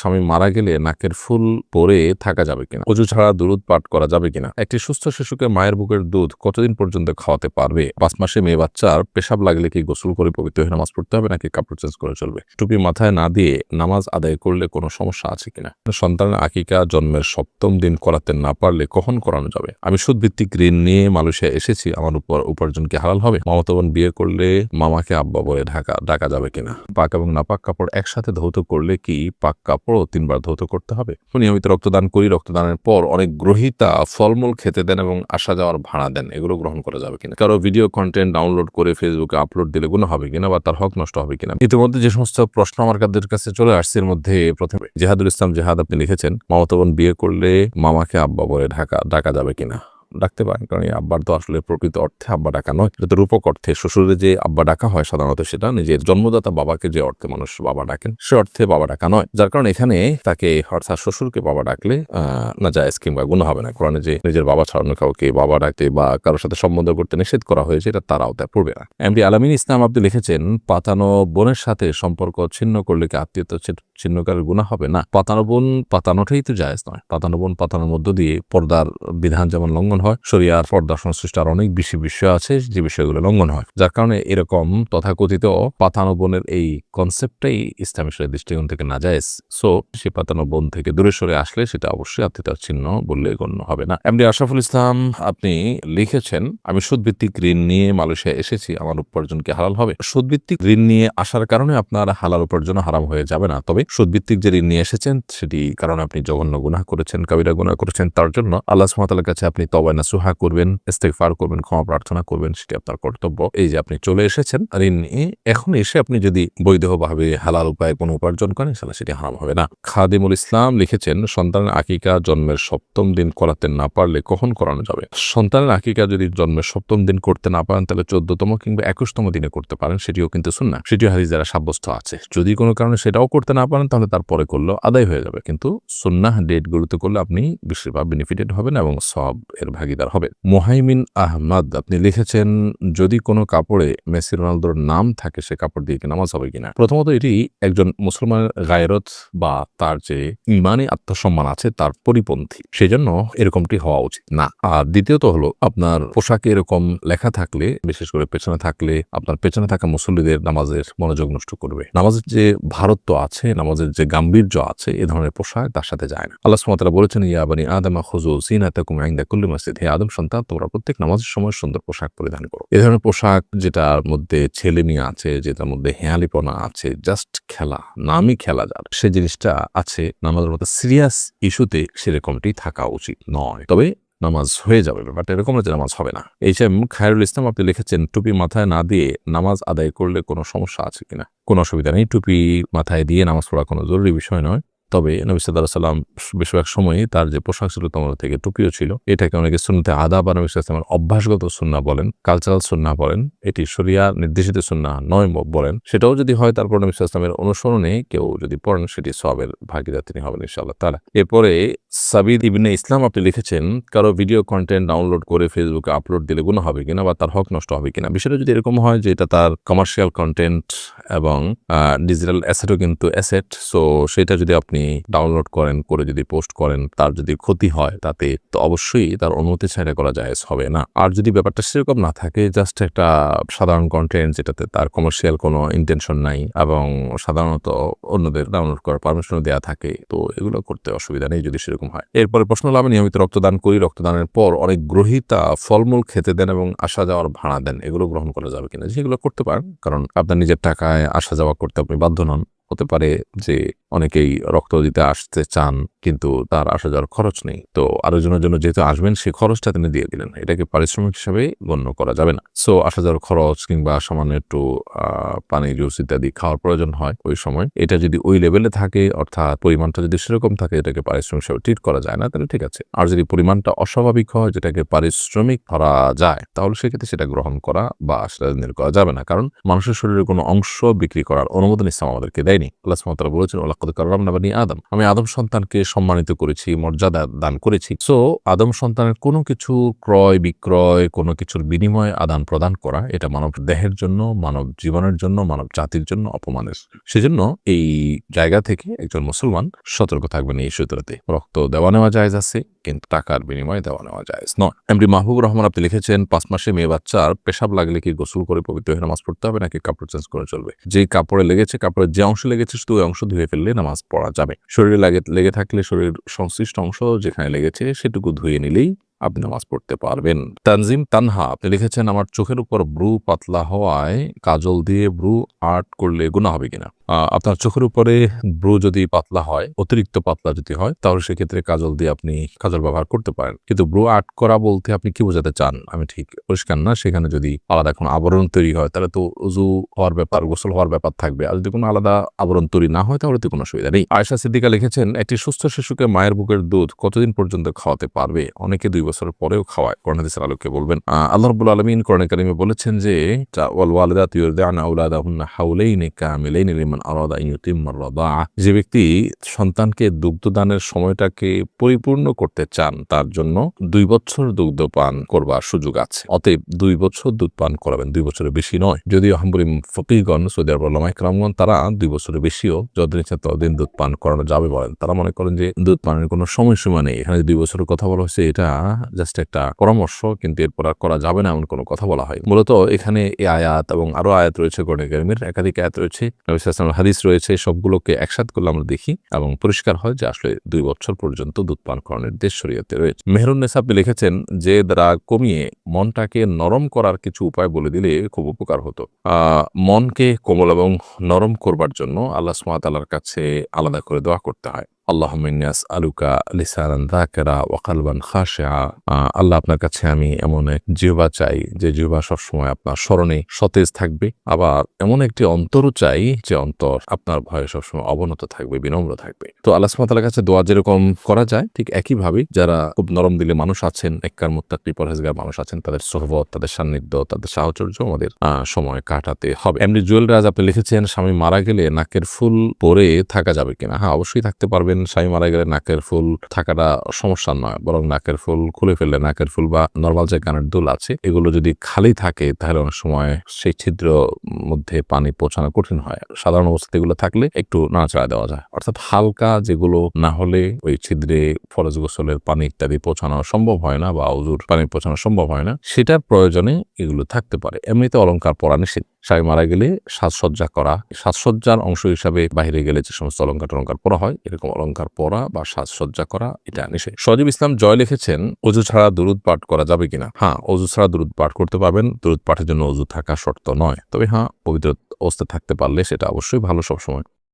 স্বামী মারা গেলে নাকের ফুল পরে থাকা যাবে কিনা? অজু ছাড়া দুধ পাঠ করা যাবে কিনা? একটি সুস্থ শিশুকে মায়ের বুকের দুধ কতদিন পর্যন্ত খাওয়াতে পারবে? পাঁচ মাসে মেয়ে বাচ্চার পেশাব লাগলে কি গোসল করে পবিত্র হয়ে নামাজ পড়তে হবে, নাকি কাপড় চেঞ্জ করে চলবে? টুপি মাথায় না দিয়ে নামাজ আদায় করলে কোনো সমস্যা আছে কিনা? সন্তানের আকিকা জন্মের সপ্তম দিন করাতে না পারলে কখন করানো যাবে? আমি সুদভিত্তিক ঋণ নিয়ে মালয়েশিয়া এসেছি, আমার উপর উপার্জন কি হালাল হবে? মামাতো বোন বিয়ে করলে মামাকে আব্বা বলে ঢাকা, ডাকা যাবে কিনা? পাক এবং নাপাক কাপড় একসাথে ধৌত করলে কি পাক কাপড়ও তিনবার ধৌত করতে হবে। নিয়মিত রক্তদান করি, রক্তদানের পর অনেক গ্রহিতা ফলমূল খেতে দেন এবং আসা যাওয়ার ভাড়া দেন। এগুলো গ্রহণ করা যাবে কিনা? কারও ভিডিও কন্টেন্ট ডাউনলোড করে ফেসবুকে আপলোড দিলে গুণ হবে কিনা বা তার হক নষ্ট হবে কিনা? ইতিমধ্যে যে সমস্ত প্রশ্ন আমার কাছে চলে আসছে, এর মধ্যে প্রথমে, জেহাদুল ইসলাম জেহাদ আপনি লিখেছেন, মামাতো বোন বিয়ে করলে মামাকে আব্বা বলে ঢাকা, ডাকা যাবে কিনা? ডাকতে পারেন। কারণ এই আব্বার তো আসলে প্রকৃত অর্থে আব্বা ডাকা নয়। এটা তো রূপক অর্থে। শ্বশুরে যে আব্বা ডাকা হয় সাধারণত সেটা নিজের জন্মদাতা বাবাকে যে অর্থে মানুষ বাবা ডাকেন, সে অর্থে বাবা ডাকা নয়। যার কারণে এখানে তাকে অর্থাৎ শ্বশুরকে বাবা ডাকলে না জায়েজ কিংবা গুণ হবে না। কোরআনে যে নিজের বাবা ছাড়ানো কাউকে বাবা ডাকতে বা কারোর সাথে সম্বন্ধ করতে নিষেধ করা হয়েছে, এটা তার আওতায় পড়বে না। এমডি আলামিন ইসলাম আপনি লিখেছেন, পাতানো বোনের সাথে সম্পর্ক ছিন্ন করলে কি আত্মীয়তা ছিন্নকারের গুণা হবে না। পাতানো বোন পাতানোটাই তো জায়েজ নয়। পাতানো বোন পাতানোর মধ্য দিয়ে পর্দার বিধান যেমন লঙ্ঘন হয়, শরিয়ার পর্দা সংশ্লিষ্ট আর অনেক বেশি বিষয় আছে যে বিষয়গুলো লঙ্ঘন হয়। যার কারণে এরকম তথাকথিত পাতানো বোনের এই কনসেপ্টটাই ইসলামী শরীর দৃষ্টিকোণ থেকে না জায়েজ। সো সে পাতানো বোন থেকে দূরে সরে আসলে সেটা অবশ্যই আত্মীয়তার চিহ্ন বললে গণ্য হবে না। এমনি আশরাফুল ইসলাম, আপনি লিখেছেন, আমি সুদভিত্তিক ঋণ নিয়ে মালয়েশিয়া এসেছি, আমার উপার্জন কি হালাল হবে? সুদভিত্তিক ঋণ নিয়ে আসার কারণে আপনার হালাল উপার্জন হারাম হয়ে যাবে না। তবে সুদভিত্তিক যে ঋণ নিয়ে এসেছেন, সেটি কারণে আপনি জঘন্য গুনাহ করেছেন, কাবিরা গুনাহ করেছেন, তার জন্য আল্লাহ সুমাতার কাছে আপনি তবায়না সুহা করবেন, ইস্তেগফার করবেন, ক্ষমা প্রার্থনা করবেন, সেটি আপনার কর্তব্য। এই যে আপনি চলে এসেছেন ঋণ নিয়ে, এখন এসে আপনি যদি বৈধভাবে হালাল উপায়ে কোনো উপার্জন করেন তাহলে সেটি হারাম হবে না। খাদিমুল ইসলাম লিখেছেন, সন্তানের আকিকা জন্মের সপ্তম দিন করাতে না পারলে কখন করানো যাবে? সন্তানের আকিকা যদি জন্মের সপ্তম দিন করতে না পারেন, তাহলে চোদ্দতম কিংবা একুশতম দিনে করতে পারেন, সেটিও কিন্তু শুননা সেটিও হাদিস দ্বারা সাব্যস্ত আছে। যদি কোনো কারণে সেটাও করতে না পারেন তাহলে তারপরে করলেও আদায় হয়ে যাবে। কিন্তু সুন্নাহ ডেটগুলোতে করলে আপনি বেশিরভাগ বেনিফিটেড হবেন এবং সব এর ভাগিদার হবেন। মোহাইমিন আহমদ, আপনি লিখেছেন, যদি কোনো কাপড়ে মেসি রোনালদোর নাম থাকে, সে কাপড় দিয়ে কি নামাজ হবে কিনা? প্রথমত এটি একজন মুসলমানের গায়রত বা তার যে ইমানি আত্মসম্মান আছে, তার পরিপন্থী। সেজন্য এরকমটি হওয়া উচিত না। আর দ্বিতীয়ত হলো, আপনার পোশাকে এরকম লেখা থাকলে, বিশেষ করে পেছনে থাকলে, আপনার পেছনে থাকা মুসল্লিদের নামাজের মনোযোগ নষ্ট করবে। নামাজের যে ভারত্ব আছে নামাজের যে গাম্ভীর্য আছে, এ ধরনের পোশাক তার সাথে যায় না। আল্লাহ সুমাতারা বলেছেন, ইয়া বানি আদামা খুজু সিনাতাকুম ইনদা কুল্লি মসজিদ। হে আদম সন্তান, তোমরা প্রত্যেক নামাজের সময় সুন্দর পোশাক পরিধান করো। এ ধরনের পোশাক যেটার মধ্যে ছেলে মেয়ে আছে, যেটার মধ্যে হেয়ালিপনা আছে, জাস্ট খেলা, নামই খেলা যার। সে জিনিসটা আছে, নামাজের মতো সিরিয়াস ইস্যুতে সেরকমটি থাকা উচিত নয়। তবে নামাজ হয়ে যাবে। ব্যাপারটা এরকম না যে নামাজ হবে না। এই এম খায়রুল ইসলাম আপনি লিখেছেন, টুপি মাথায় না দিয়ে নামাজ আদায় করলে কোনো সমস্যা আছে কিনা? কোনো অসুবিধা নেই, টুপি মাথায় দিয়ে নামাজ পড়া কোনো জরুরি বিষয় নয়। তবে নবী সাল্লাহ সাল্লাম বেশিরভাগ সময়ই তার যে পোশাক ছিল তোমার থেকে টুপিও ছিল। এটাকে অনেকে সুন্নতে আদা বা নবী সাল্লামের অভ্যাসগত সুন্না বলেন কালচারাল সুন্না বলেন, এটি শরিয়া নির্দেশিত সুন্না নয় বলেন। সেটাও যদি হয়, তারপর নবী সাল্লামের অনুসরণে কেউ যদি পড়েন, সেটি সবের ভাগিদার তিনি হবেন ইনশাআল্লাহ তারা এরপরে সাবিদ ইবনে ইসলাম আপনি লিখেছেন, কারও ভিডিও কন্টেন্ট ডাউনলোড করে ফেসবুকে আপলোড দিলে গুণ হবে কিনা বা তার হক নষ্ট হবে কিনা? বিষয়টা যদি এরকম হয় যে এটা তার কমার্শিয়াল কন্টেন্ট এবং ডিজিটাল অ্যাসেটও কিন্তু অ্যাসেট সো সেটা যদি আপনি ডাউনলোড করেন, করে যদি পোস্ট করেন, তার যদি ক্ষতি হয়, তাতে তো অবশ্যই তার অনুমতি ছাড়া করা যায় হবে না। আর যদি ব্যাপারটা সেরকম না থাকে জাস্ট একটা সাধারণ কন্টেন্ট যেটাতে তার কমার্শিয়াল কোনো ইন্টেনশন নাই এবং সাধারণত অন্যদের ডাউনলোড করার পারমিশনও দেওয়া থাকে, তো এগুলো করতে অসুবিধা নেই যদি সেরকম হয়। এরপরে প্রশ্ন হলো, আমি নিয়মিত রক্তদান করি, রক্তদানের পর অনেক গ্রহিতা ফলমূল খেতে দেন এবং আসা যাওয়ার ভাড়া দেন। এগুলো গ্রহণ করা যাবে কিনা? যেগুলো করতে পারেন, কারণ আপনার নিজের টাকায় আসা যাওয়া করতে আপনি বাধ্য নন। হতে পারে যে অনেকেই রক্ত দিতে আসতে চান কিন্তু তার আসা যাওয়ার খরচ নেই। তো আরেকজনের জন্য যেহেতু আসবেন সেই খরচটা তিনি দিয়ে দিলেন। এটাকে পারিশ্রমিক হিসাবে গণ্য করা যাবে না। সো আসা যাওয়ার খরচ কিংবা সামান্য একটু পানি, জুস ইত্যাদি খাওয়ার প্রয়োজন হয় ওই সময়। এটা যদি ওই লেভেলে থাকে, অর্থাৎ পরিমাণটা যদি সেরকম থাকে, এটাকে পারিশ্রমিক হিসাবে ট্রিট করা যায় না, তাহলে ঠিক আছে। আর যদি পরিমাণটা অস্বাভাবিক হয়, যেটাকে পারিশ্রমিক ধরা যায়, তাহলে সেক্ষেত্রে সেটা গ্রহণ করা বা সেটা করা যাবে না। কারণ মানুষের শরীরের কোনো অংশ বিক্রি করার অনুমোদন ইসলাম আমাদেরকে দেয়নি। আল্লাহ তাআলা বলেছেন আদম। আমি আদম সন্তানকে সম্মানিত করেছি, মর্যাদা দান করেছি। সো আদম সন্তানের কোনো কিছু ক্রয়, বিক্রয়, কোনো কিছুর বিনিময়ে আদান প্রদান করা, এটা মানব দেহের জন্য, মানব জীবনের জন্য, মানব জাতির জন্য অপমানের। সেজন্য এই জায়গা থেকে একজন মুসলমান সতর্ক থাকবেন এই সূত্রতে। রক্ত দেওয়া নেওয়া জায়েজ আছে, কিন্তু টাকার বিনিময়ে দেওয়া নেওয়া জায়েজ নয়। এমডি মাহবুবুর রহমান, আপনি লিখেছেন, পাঁচ মাসে মেয়ে বাচ্চার পেশাব লাগলে কি গোসল করে পবিত্র হয়ে নামাজ পড়তে হবে, নাকি কাপড় চেঞ্জ করে চলবে? যে কাপড়ে লেগেছে, কাপড়ের যে অংশ লেগেছে, শুধু ওই অংশ ধুয়ে ফেললে নামাজ পড়া যাবে। শরীরে লাগে, লেগে থাকলে শরীর সংশ্লিষ্ট অংশ যেখানে লেগেছে সেটুকু ধুয়ে নিলেই আপনি নামাজ পড়তে পারবেন। তানজিম তানহা, আপনি লিখেছেন, আমার চোখের উপর ব্রু পাতলা হওয়ায় কাজল দিয়ে ব্রু আর্ট করলে গুণা হবে কিনা? আপনার চোখের উপরে ব্রু যদি পাতলা হয়, অতিরিক্ত পাতলা যদি হয়, তাহলে সেক্ষেত্রে কাজল দিয়ে আপনি কাজল ব্যবহার করতে পারেন। কিন্তু ব্রু আর্ট করা বলতে আপনি কি বোঝাতে চান? আমি ঠিক পরিষ্কার না, সেখানে যদি আলাদা কোনো আবরণ তৈরি হয়, তাহলে তো উজু হওয়ার ব্যাপার, গোসল হওয়ার ব্যাপার থাকবে। আর যদি কোনো আলাদা আবরণ তৈরি না হয়, তাহলে তো কোনো অসুবিধা নেই। আয়সা সিদ্দিকা লিখেছেন, একটি সুস্থ শিশুকে মায়ের বুকের দুধ কতদিন পর্যন্ত খাওয়াতে পারবে? অনেকে দুই বছরের পরেও খাওয়ায় করোনাদিসের আলোকে বলবেন। আল্লাহ রবুল আলমিন করণে কারিমে বলেছেন যে ওয়াল হাওলাইনি কামিলাইনি আন ইউতিম্মার রাদাআ। যে ব্যক্তি সন্তানকে দুগ্ধদানের সময়টাকে পরিপূর্ণ করতে চান, তার জন্য দুই বছর দুগ্ধ পান করবার সুযোগ আছে। অতএব দুই বছর দুধ পান করাবেন, দুই বছরের বেশি নয়। যদিও হাম্বুরিম ফকিগণ সৌদি আরব লামাই ক্রামগণ, তারা দুই বছরের বেশিও যতদিন ইচ্ছা ততদিন দুধ পান করানো যাবে বলেন। তারা মনে করেন যে দুধ পানের কোনো সময়সীমা নেই। এখানে দুই বছরের কথা বলা হয়েছে, এটা জাস্ট একটা পরামর্শ, কিন্তু এরপর আর করা যাবে না এমন কোনো কথা বলা হয় মূলত এখানে এই আয়াত এবং আরও আয়াত রয়েছে গণে গরমের একাধিক আয়াত রয়েছে। ওয়াসাল্লামের হাদিস রয়েছে, সবগুলোকে একসাথ করলে আমরা দেখি এবং পরিষ্কার হয় যে আসলে দুই বছর পর্যন্ত দুধ পান করানোর নির্দেশ শরীয়তে রয়েছে। মেহরুন্নেসা আপনি লিখেছেন, যে দ্বারা কমিয়ে মনটাকে নরম করার কিছু উপায় বলে দিলে খুব উপকার হতো। মনকে কোমল এবং নরম করবার জন্য আল্লাহ সুমাতালার কাছে আলাদা করে দেওয়া করতে হয়। আল্লাহ মিন্যাস আলুকা দাকেরা ওয়াকালবান খাশা আল্লাহ আপনার কাছে আমি এমন এক জিহবা চাই, যে জিহবা সবসময় আপনার স্মরণে সতেজ থাকবে। আবার এমন একটি অন্তরও চাই, যে অন্তর আপনার ভয়ে সবসময় অবনত থাকবে, বিনম্র থাকবে। তো আল্লাহ সুমাতালার কাছে দোয়া যেরকম করা যায়, ঠিক একইভাবে যারা খুব নরম দিলে মানুষ আছেন এক্কার মুত্তাকি, পরহেজগার মানুষ আছেন, তাদের সোহবত, তাদের সান্নিধ্য, তাদের সাহচর্য আমাদের সময় কাটাতে হবে। এমনি জুয়েল রাজ আপনি লিখেছেন, স্বামী মারা গেলে নাকের ফুল পরে থাকা যাবে কিনা? হ্যাঁ অবশ্যই থাকতে পারবেন। স্বামী মারা গেলে নাকের ফুল থাকাটা সমস্যা নয়, বরং নাকের ফুল খুলে ফেললে নাকের ফুল বা নর্মাল যে কানের দুল আছে, এগুলো যদি খালি থাকে, তাহলে অনেক সময় সেই ছিদ্র মধ্যে পানি পৌঁছানো কঠিন হয়। সাধারণ অবস্থাতে এগুলো থাকলে একটু নাড়াচাড়া দেওয়া যায়। অর্থাৎ হালকা যেগুলো না হলে ওই ছিদ্রে ফরজ গোসলের পানি ইত্যাদি পৌঁছানো সম্ভব হয় না বা উজুর পানি পৌঁছানো সম্ভব হয় না সেটার প্রয়োজনে এগুলো থাকতে পারে। এমনিতে অলংকার পরা নিষেধ স্বামী মারা গেলে সাজসজ্জা করা, সাজসজ্জার অংশ হিসাবে বাহিরে গেলে যে সমস্ত অলঙ্কার টলঙ্কার পরা হয়, এরকম অলঙ্কার পরা বা সাজসজ্জা করা, এটা নিষেধ সজীব ইসলাম জয় লিখেছেন, অজু ছাড়া দুরুদ পাঠ করা যাবে কিনা? হ্যাঁ অজু ছাড়া দুরুদ পাঠ করতে পারবেন, দুরুদ পাঠের জন্য অজু থাকা শর্ত নয়। তবে হ্যাঁ পবিত্র অবস্থা থাকতে পারলে সেটা অবশ্যই ভালো সবসময়।